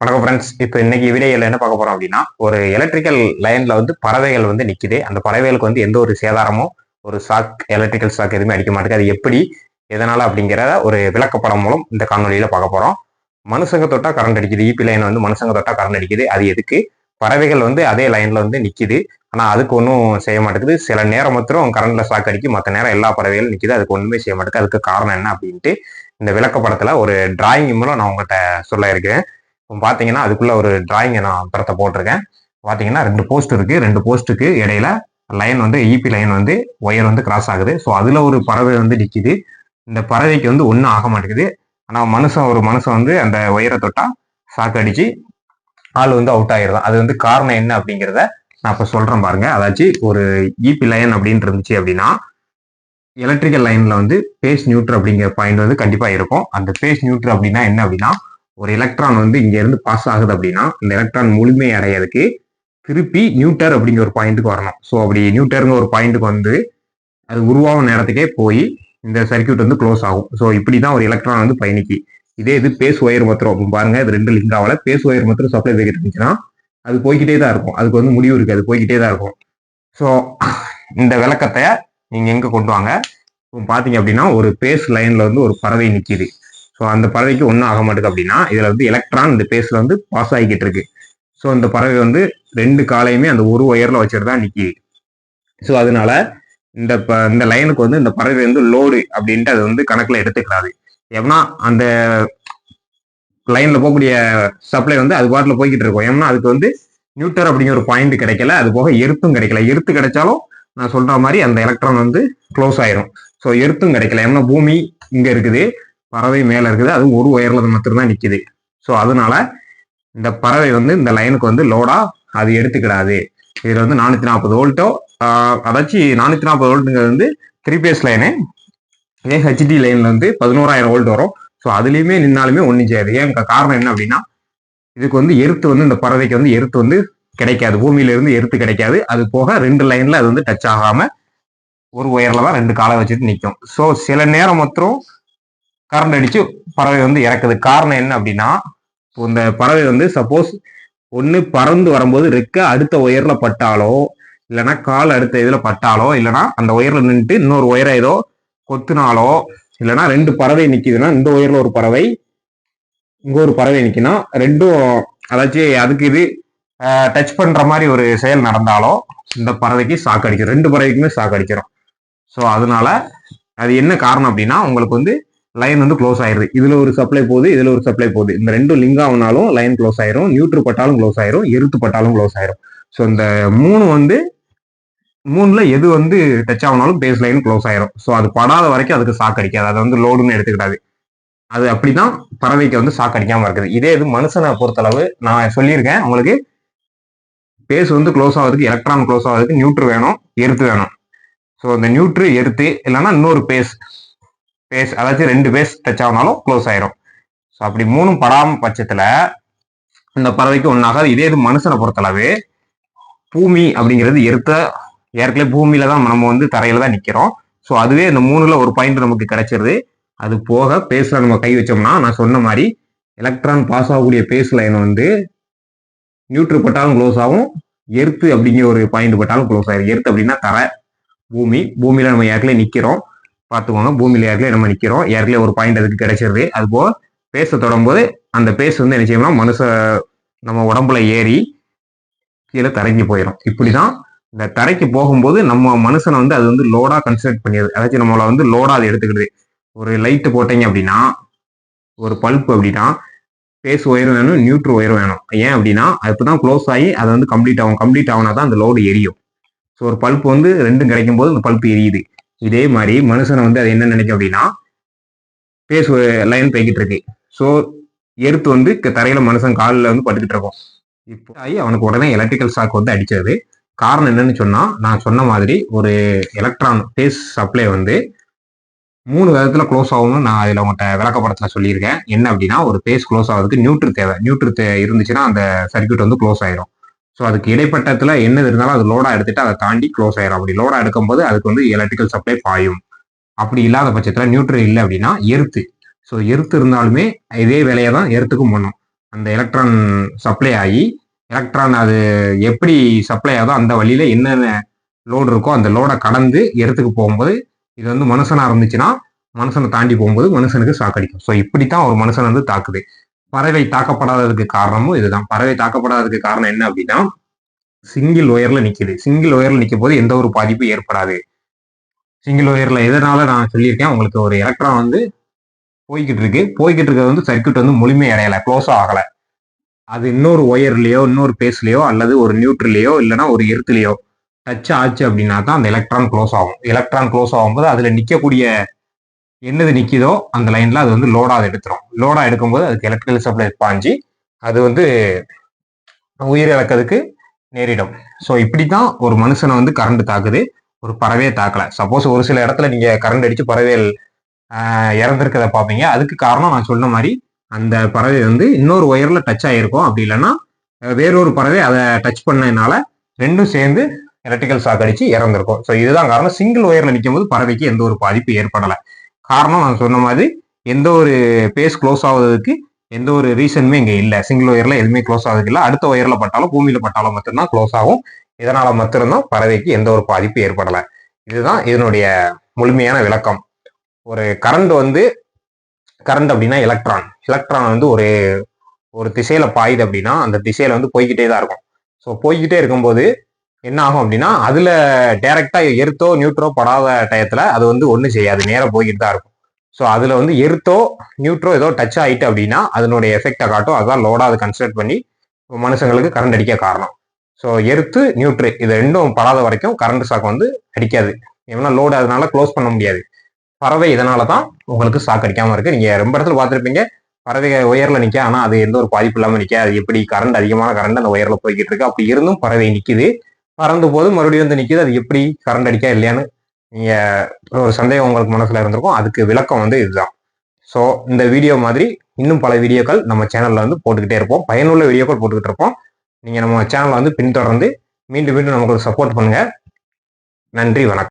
வணக்கம் ஃப்ரெண்ட்ஸ் இப்போ இன்னைக்கு வீடியோவில் என்ன பார்க்க போறோம் அப்படின்னா ஒரு எலக்ட்ரிக்கல் லைன்ல வந்து பறவைகள் வந்து நிற்கிது அந்த பறவைகளுக்கு வந்து எந்த ஒரு சேதாரமும் ஒரு ஷாக் எலக்ட்ரிக்கல் ஷாக் எதுவுமே அடிக்க மாட்டேங்குது. அது எப்படி எதனால அப்படிங்கிற ஒரு விளக்கப்படம் மூலம் இந்த காணொலியில பார்க்க போறோம். மனுஷங்க தொட்டா கரண்ட் அடிக்குது. இபி லைன் வந்து மனுஷங்க தொட்டா கரண்ட் அடிக்குது. அது எதுக்கு? பறவைகள் வந்து அதே லைன்ல வந்து நிற்கிது ஆனால் அதுக்கு ஒன்றும் செய்ய மாட்டேங்குது. சில நேரம் மாத்திரம் கரண்ட்ல ஷாக் அடிக்கும் மற்ற நேரம் எல்லா பறவைகளும் நிற்கிது அதுக்கு ஒன்றுமே செய்ய மாட்டேங்குது. அதுக்கு காரணம் என்ன அப்படின்ட்டு இந்த விளக்கப்படத்துல ஒரு டிராயிங் மூலம் நான் உங்கள்கிட்ட சொல்ல இருக்கேன் பார்த்தீங்கன்னா அதுக்குள்ள ஒரு டிராயிங்கை நான் படத்தை போட்டிருக்கேன். பார்த்தீங்கன்னா ரெண்டு போஸ்ட் இருக்கு. ரெண்டு போஸ்ட்டுக்கு இடையில லைன் வந்து ஈபி லைன் வந்து ஒயர் வந்து கிராஸ் ஆகுது. ஸோ அதுல ஒரு பறவை வந்து நிற்கிது இந்த பறவைக்கு வந்து ஒன்றும் ஆக மாட்டேங்குது. ஆனால் மனுஷன் ஒரு மனுஷன் வந்து அந்த ஒயரை தொட்டா ஷாக் அடிச்சு ஆள் வந்து அவுட் ஆயிடுறான். அது வந்து காரணம் என்ன அப்படிங்கிறத நான் இப்போ சொல்கிறேன் பாருங்க. அதாச்சு ஒரு ஈபி லைன் அப்படின்னு இருந்துச்சு அப்படின்னா எலக்ட்ரிக்கல் லைனில் வந்து பேஸ் நியூட்ரு அப்படிங்கிற பாயிண்ட் வந்து கண்டிப்பாக இருக்கும். அந்த பேஸ் நியூட்ரு அப்படின்னா என்ன அப்படின்னா ஒரு எலக்ட்ரான் வந்து இங்க இருந்து பாஸ் ஆகுது அப்படின்னா இந்த எலக்ட்ரான் முழுமை அடையிறதுக்கு திருப்பி நியூட்டர் அப்படிங்கிற ஒரு பாயிண்ட்டுக்கு வரணும். ஸோ அப்படி நியூட்டருங்க ஒரு பாயிண்ட்டுக்கு வந்து அது உருவாகும் நேரத்துக்கே போய் இந்த சர்க்கியூட் வந்து க்ளோஸ் ஆகும். ஸோ இப்படி தான் ஒரு எலக்ட்ரான் வந்து பயணிக்கு. இதே இது பேஸ் ஒயர் மாத்திரம். பாருங்க இது ரெண்டு லிங்க் ஆகல பேஸ் ஒயர் மாத்திரம் சப்ளை போய்கிட்டு இருந்துச்சுன்னா அது போய்கிட்டே தான் இருக்கும். அதுக்கு வந்து முடிவு இருக்கு. அது போய்கிட்டே தான் இருக்கும். ஸோ இந்த விளக்கத்தை நீங்க எங்க கொண்டு வாங்க? இப்போ பாத்தீங்க அப்படின்னா ஒரு பேஸ் லைன்ல வந்து ஒரு பறவை நிற்கிது ஸோ அந்த பறவைக்கு ஒன்றும் ஆக மாட்டேங்குது அப்படின்னா இதில் வந்து எலக்ட்ரான் இந்த பேஸில் வந்து பாஸ் ஆகிக்கிட்டு இருக்கு. ஸோ இந்த பறவை வந்து ரெண்டு காலையுமே அந்த ஒரு ஒயரில் வச்சுட்டு தான் நிற்கிது ஸோ அதனால இந்த ப- இந்த லைனுக்கு வந்து இந்த பறவை வந்து லோடு அப்படின்ட்டு அது வந்து கணக்கில் எடுத்துக்கிறாது. ஏன்னா அந்த லைனில் போகக்கூடிய சப்ளை வந்து அது பாட்டில் போய்கிட்டு இருக்கும். ஏன்னா அதுக்கு வந்து நியூட்டர் அப்படிங்கிற ஒரு பாயிண்ட் கிடைக்கல. அது போக எருத்தும் கிடைக்கல. எருத்து கிடைச்சாலும் நான் சொல்ற மாதிரி அந்த எலக்ட்ரான் வந்து க்ளோஸ் ஆயிரும். ஸோ எருத்தும் கிடைக்கல. ஏன்னா பூமி இங்க இருக்குது. பறவை மேலே இருக்குது. அதுவும் ஒரு ஒயரில் மட்டும்தான் நிற்கிது ஸோ அதனால இந்த பறவை வந்து இந்த லைனுக்கு வந்து லோடாக அது எடுத்துக்கிடாது. இதில் வந்து நானூற்றி நாற்பது வோல்ட்டோ அதாச்சும் நானூற்றி நாற்பது வோல்ட்டுங்கிறது வந்து த்ரீ பேஸ் லைனு இதே ஹெச்டி லைன்ல வந்து பதினோராயிரம் வோல்ட் வரும். ஸோ அதுலேயுமே நின்னாலுமே ஒன்றும் செய்யாது. ஏன் காரணம் என்ன அப்படின்னா இதுக்கு வந்து எருத்து வந்து இந்த பறவைக்கு வந்து எருத்து வந்து கிடைக்காது. பூமியிலிருந்து எருத்து கிடைக்காது. அது போக ரெண்டு லைனில் அது வந்து டச் ஆகாம ஒரு ஒயரில் தான் ரெண்டு காலை வச்சுட்டு நிற்கும் ஸோ சில நேரம் மாத்திரம் கரண்ட் அடிச்சு பறவை வந்து இறக்குது. காரணம் என்ன அப்படின்னா இந்த பறவை வந்து சப்போஸ் ஒன்று பறந்து வரும்போது ரெக்க அடுத்த ஒயரில் பட்டாலோ இல்லைனா கால் அடுத்த இதில் பட்டாலோ இல்லைனா அந்த ஒயரில் நின்றுட்டு இன்னொரு ஒயரை ஏதோ கொத்துனாலோ இல்லைன்னா ரெண்டு பறவை நிற்கிதுன்னா இந்த ஒயரில் ஒரு பறவை இங்கே ஒரு பறவை நிற்கினா ரெண்டும் அதாச்சும் அதுக்கு இது டச் பண்ற மாதிரி ஒரு செயல் நடந்தாலோ இந்த பறவைக்கு சாக்கடிக்கும் ரெண்டு பறவைக்குமே சாக்கடிக்கிறோம் ஸோ அதனால அது என்ன காரணம் அப்படின்னா உங்களுக்கு வந்து லைன் வந்து க்ளோஸ் ஆயிடுது இதுல ஒரு சப்ளை போகுது இதுல ஒரு சப்ளை போகுது. இந்த ரெண்டும் லிங்க் ஆகுனாலும் லைன் க்ளோஸ் ஆயிரும். நியூட்ரு பட்டாலும் க்ளோஸ் ஆயிரும். எருத்து பட்டாலும் க்ளோஸ் ஆயிரும். ஸோ இந்த மூணு வந்து மூணுல எது வந்து டச் ஆகினாலும் பேஸ் லைன் க்ளோஸ் ஆயிரும். ஸோ அது படாத வரைக்கும் அதுக்கு சாக்கு அடிக்காது. அதை வந்து லோடுன்னு எடுத்துக்கிடாது. அது அப்படிதான் பறவைக்கு வந்து சாக்கு அடிக்காம இருக்குது. இதே இது மனுஷனை பொறுத்தளவு நான் சொல்லியிருக்கேன். உங்களுக்கு பேஸ் வந்து க்ளோஸ் ஆகுறதுக்கு எலக்ட்ரான் க்ளோஸ் ஆகிறதுக்கு நியூட்ரு வேணும் எருத்து வேணும். ஸோ அந்த நியூட்ரு எருத்து இல்லைன்னா இன்னொரு பேஸ் பேஸ் அதாச்சும் ரெண்டு பேஸ் டச் ஆகுனாலும் க்ளோஸ் ஆயிரும். ஸோ அப்படி மூணும் படாம பட்சத்துல இந்த பறவைக்கு ஒன்றாகாது இதே இது மனுஷனை பொறுத்தளவு பூமி அப்படிங்கிறது எருத்த ஏற்கனவே பூமியில தான் நம்ம வந்து தரையில தான் நிக்கிறோம். ஸோ அதுவே இந்த மூணுல ஒரு பாயிண்ட் நமக்கு கிடைச்சிருது. அது போக பேஸ்ல நம்ம கை வச்சோம்னா நான் சொன்ன மாதிரி எலக்ட்ரான் பாஸ் ஆகக்கூடிய பேஸ் லைன் வந்து நியூட்ரு பட்டாலும் க்ளோஸ் ஆகும். எர்த்து அப்படிங்கிற ஒரு பாயிண்ட் பட்டாலும் க்ளோஸ் ஆயிரும். எர்த்து அப்படின்னா தரை பூமி. பூமியில நம்ம ஏற்கனவே நிக்கிறோம். பார்த்துக்கோங்க. பூமியில் ஏற்கனவே நம்ம நிற்கிறோம் ஏற்கனவே ஒரு பாயிண்ட் அதுக்கு கிடைச்சிருது. அது போக பேச தொடரும்போது அந்த பேஸ் வந்து என்ன செய்யணும்னா மனுஷ நம்ம உடம்புல ஏறி கீழே தரைக்கு போயிடும் இப்படி தான் இந்த தரைக்கு போகும்போது நம்ம மனுஷனை வந்து அது வந்து லோடாக கன்சிடர் பண்ணிடுது. அதாச்சும் நம்மளை வந்து லோடாக அது எடுத்துக்கிடுது. ஒரு லைட்டு போட்டீங்க அப்படின்னா ஒரு பல்ப் அப்படின்னா பேஸ் ஒயரும் வேணும் நியூட்ரு ஒயரும் வேணும். ஏன் அப்படின்னா அப்பதான் க்ளோஸ் ஆகி அது வந்து கம்ப்ளீட் ஆகும். கம்ப்ளீட் ஆகுனா தான் அந்த லோடு எரியும். ஸோ ஒரு பல்ப் வந்து ரெண்டும் கிடைக்கும் போது அந்த பல்ப் எரியுது. இதே மாதிரி மனுஷனை வந்து அது என்ன நினைக்கும் அப்படின்னா பேஸ் லைன் போய்கிட்டு இருக்கு. ஸோ எடுத்து வந்து க- தரையில மனுஷன் காலில் வந்து பட்டுக்கிட்டு இருக்கும் இப்போ ஆகி அவனுக்கு உடனே எலக்ட்ரிக்கல் ஷாக் வந்து அடிச்சது. காரணம் என்னன்னு சொன்னா நான் சொன்ன மாதிரி ஒரு எலக்ட்ரான் பேஸ் சப்ளை வந்து மூணு விதத்துல க்ளோஸ் ஆகும்னு நான் அதில் உங்கள்கிட்ட விளக்கப்படத்தில் சொல்லியிருக்கேன். என்ன அப்படின்னா ஒரு பேஸ் க்ளோஸ் ஆகிறதுக்கு நியூட்ரு தேவை. நியூட்ரு தே இருந்துச்சுன்னா அந்த சர்க்கியூட் வந்து க்ளோஸ் ஆயிரும். ஸோ அதுக்கு இடைப்பட்டத்தில் என்ன இருந்தாலும் அது லோடாக எடுத்துட்டு அதை தாண்டி க்ளோஸ் ஆயிரும். அப்படி லோடாக எடுக்கும்போது அதுக்கு வந்து எலக்ட்ரிக்கல் சப்ளை பாயும். அப்படி இல்லாத பட்சத்தில் நியூட்ரல் இல்லை அப்படின்னா எர்த்து. ஸோ எர்த்து இருந்தாலுமே இதே வேலையை தான் எர்த்துக்கும் பண்ணும். அந்த எலக்ட்ரான் சப்ளை ஆகி எலக்ட்ரான் அது எப்படி சப்ளை ஆகுதோ அந்த வழியில் என்னென்ன லோடு இருக்கோ அந்த லோடை கடந்து எர்த்துக்கு போகும்போது இது வந்து மனுஷனாக இருந்துச்சுன்னா மனுஷனை தாண்டி போகும்போது மனுஷனுக்கு சாக்கடிக்கும். ஸோ இப்படித்தான் ஒரு மனுஷன் வந்து தாக்குது. பறவை தாக்கப்படாததுக்கு காரணமும் இதுதான். பறவை தாக்கப்படாததுக்கு காரணம் என்ன அப்படின்னா சிங்கிள் ஒயர்ல நிக்குது. சிங்கிள் ஒயர்ல நிற்கும் போது எந்த ஒரு பாதிப்பும் ஏற்படாது. சிங்கிள் ஒயர்ல எதனால நான் சொல்லியிருக்கேன்? உங்களுக்கு ஒரு எலக்ட்ரான் வந்து போய்கிட்டு இருக்கு. போய்கிட்டு இருக்கிறது வந்து சர்க்கியூட் வந்து முழுமை அடையலை. க்ளோஸ் ஆகலை. அது இன்னொரு ஒயர்லயோ இன்னொரு பேஸ்லயோ அல்லது ஒரு நியூட்ரலையோ இல்லைன்னா ஒரு எர்த்துலையோ டச் ஆச்சு அப்படின்னா தான் அந்த எலக்ட்ரான் க்ளோஸ் ஆகும். எலக்ட்ரான் க்ளோஸ் ஆகும்போது அதில் நிற்கக்கூடிய என்னது நிற்கிதோ அந்த லைனில் அது வந்து லோடாக எடுத்துரும். லோடாக எடுக்கும்போது அதுக்கு எலக்ட்ரிக்கல் சப்ளை பாஞ்சு அது வந்து உயிர் இழக்கிறதுக்கு நேரிடும். ஸோ இப்படி தான் ஒரு மனுஷனை வந்து கரண்ட் தாக்குது. ஒரு பறவையை தாக்கலை. சப்போஸ் ஒரு சில இடத்துல நீங்கள் கரண்ட் அடித்து பறவைகள் இறந்துருக்கதை பார்ப்பீங்க. அதுக்கு காரணம் நான் சொன்ன மாதிரி அந்த பறவை வந்து இன்னொரு ஒயரில் டச் ஆகிருக்கும் அப்படி இல்லைன்னா வேறொரு பறவை அதை டச் பண்ணதுனால ரெண்டும் சேர்ந்து எலக்ட்ரிக்கல் ஷாக் அடித்து இறந்துருக்கும். ஸோ இதுதான் காரணம். சிங்கிள் ஒயரில் நிற்கும் போது பறவைக்கு எந்த ஒரு பாதிப்பு ஏற்படலை. காரணம் நான் சொன்ன மாதிரி எந்த ஒரு பேஸ் க்ளோஸ் ஆகுறதுக்கு எந்த ஒரு ரீசனுமே இங்கே இல்லை. சிங்கிள் ஒயரில் எதுவுமே க்ளோஸ் ஆகுது இல்லை அடுத்த ஒயரில் பட்டாலும் பூமியில் பட்டாலும் மட்டும்தான் க்ளோஸ் ஆகும். இதனால் மட்டும்தான் பறவைக்கு எந்த ஒரு பாதிப்பு ஏற்படலை. இதுதான் இதனுடைய முழுமையான விளக்கம். ஒரு கரண்ட் வந்து கரண்ட் அப்படின்னா எலக்ட்ரான் எலக்ட்ரான் வந்து ஒரு ஒரு திசையில் பாயுது அப்படின்னா அந்த திசையில் வந்து போய்கிட்டே தான் இருக்கும். ஸோ போய்கிட்டே இருக்கும்போது என்ன ஆகும் அப்படின்னா அதுல டைரக்டா எர்த்தோ நியூட்ரோ படாத டயத்துல அது வந்து ஒன்றும் செய்யாது. நேரம் போய்கிட்டு தான் இருக்கும். ஸோ அதுல வந்து எர்த்தோ நியூட்ரோ ஏதோ டச் ஆயிட்டு அப்படின்னா அதனுடைய எஃபெக்டை காட்டும். அதான் லோடா அதை கன்சிடர் பண்ணி மனுஷங்களுக்கு கரண்ட் அடிக்க காரணம். ஸோ எர்த்து நியூட்ரு இது ரெண்டும் படாத வரைக்கும் கரண்ட் ஷாக் வந்து அடிக்காது. ஏன்னா லோடு அதனால க்ளோஸ் பண்ண முடியாது. பறவை இதனால தான் உங்களுக்கு ஷாக் அடிக்காம இருக்கு. நீங்க ரொம்ப இடத்துல பார்த்துருப்பீங்க பறவை உயரில் நிற்க ஆனால் அது எந்த ஒரு பாதிப்பு இல்லாமல் நிற்க அது எப்படி கரண்ட் அதிகமான கரண்ட் அந்த உயரில் போய்கிட்டு இருக்கு. அப்படி இருந்தும் பறவை நிற்கிது பறந்து போது மறுபடியும் வந்து நிற்கிது அது எப்படி கரண்ட் அடிக்கா இல்லையான்னு நீங்கள் ஒரு சந்தேகம் உங்களுக்கு மனசில் இருந்திருக்கும். அதுக்கு விளக்கம் வந்து இதுதான். ஸோ இந்த வீடியோ மாதிரி இன்னும் பல வீடியோக்கள் நம்ம சேனலில் வந்து போட்டுக்கிட்டே இருப்போம். பயனுள்ள வீடியோக்கள் போட்டுக்கிட்டு இருப்போம். நீங்கள் நம்ம சேனலை வந்து பின்தொடர்ந்து மீண்டும் மீண்டும் நமக்கு சப்போர்ட் பண்ணுங்கள் நன்றி வணக்கம்.